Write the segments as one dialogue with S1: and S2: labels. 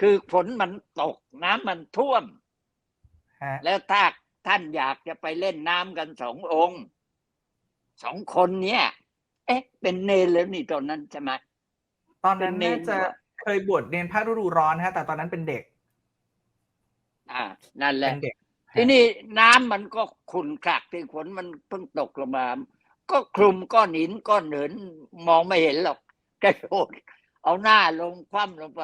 S1: คือฝนมันตกน้ำมันท่วม
S2: ฮะ
S1: แล้วถ้าท่านอยากจะไปเล่นน้ำกันสององค์สองคนเนี้ยเอ๊ะ เป็นเนรแล้วนี่ตอนนั้นใช่ไหม
S2: ตอนนั้น
S1: เป็นเนร
S2: น่าจะ
S1: อยู่อะ
S2: เคยบวชเนนภาคฤดูร้อนฮะ แต่ตอนนั้นเป็นเด็ก
S1: อ่า นั่นแห
S2: เป็
S1: ละ
S2: นเด็ก
S1: ทีนี้น้ำมันก็ขุ่นคลักที่ฝนมันเพิ่งตกลงมา ก็คลุมก้อนหินก้อนเหินมองไม่เห็นหรอกกระโดดเอาหน้าลงคว่ำลงไป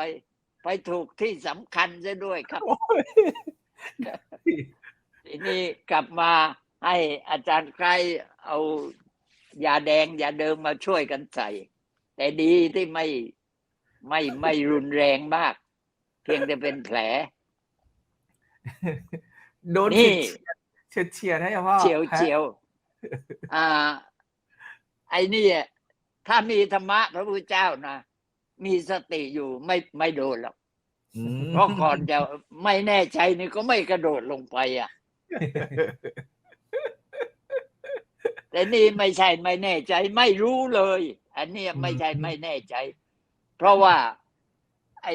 S1: ไปถูกที่สำคัญซะด้วยครับ
S2: โอ้ย
S1: ทีนี้กลับมาให้อาจารย์ใครเอายาแดงยาเดิมมาช่วยกันใส่ แต่ดีที่ไม่ไม่ไม่รุนแรงมาก เพียงแต่เป็นแผล
S2: โดน
S1: นี่
S2: เฉียดเฉียดๆนะพ่อ
S1: เฉียว
S2: ฮะ
S1: เฉียวอ่า ไอ้นี่ถ้ามีธรรมะพระพุทธเจ้านะ มีสติอยู่ไม่ไม่โดนหรอก
S2: อืม
S1: เพราะก่อนจะไม่แน่ใจนี่ก็ไม่กระโดดลงไปอะ แต่นี่ไม่ใช่ไม่แน่ใจ ไม่รู้เลย อันเนี้ยไม่ใช่ไม่แน่ใจ เพราะว่า ไอ้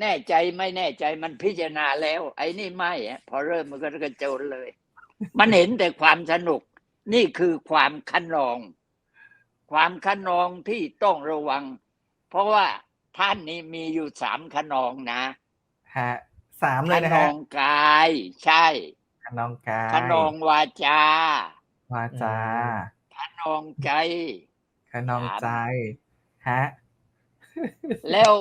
S1: แน่ใจไม่แน่ใจมันพิจารณาแล้ว ไอ้นี่ไม่อะพอเริ่มมันก็กระโจนเลย มันเห็นแต่ความสนุก นี่คือความคันนอง ความคันนองที่ต้องระวัง เพราะว่า ท่านนี่มีอยู่สามคันนองนะ
S2: ฮะสามเล
S1: คั
S2: ยนะ
S1: น
S2: ฮะ
S1: องกาย ใช่
S2: ขนองกาย
S1: คันนองวาจา
S2: วาจา
S1: คันนองใจ
S2: ขนองใจฮะ
S1: แล้ว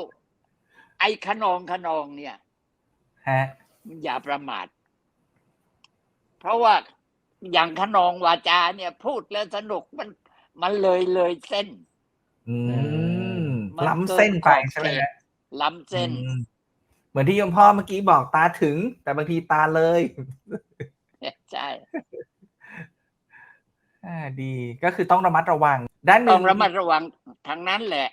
S1: ไอ้ขนองขนองเนี่ย
S2: ฮะ
S1: อย่าประมาท เพราะว่าอย่างขนองวาจาเนี่ย พูดแล้วสนุกมันมันเลยเลยเส้น
S2: อืม
S1: มัน
S2: ล้ำเส้นไป
S1: เกินขอบ
S2: ใช่ไหม
S1: เขต
S2: ฮะ
S1: ล้ำเส้น
S2: อืมเหมือนที่โยมพ่อเมื่อกี้บอกตาถึง แต่บางทีตาเลย
S1: ใช่
S2: อ่าดีก็คือต้องระมัดระวัง ด้านห
S1: ต้
S2: นึ่
S1: องงระมัดระวังทั้งนั้นแหละ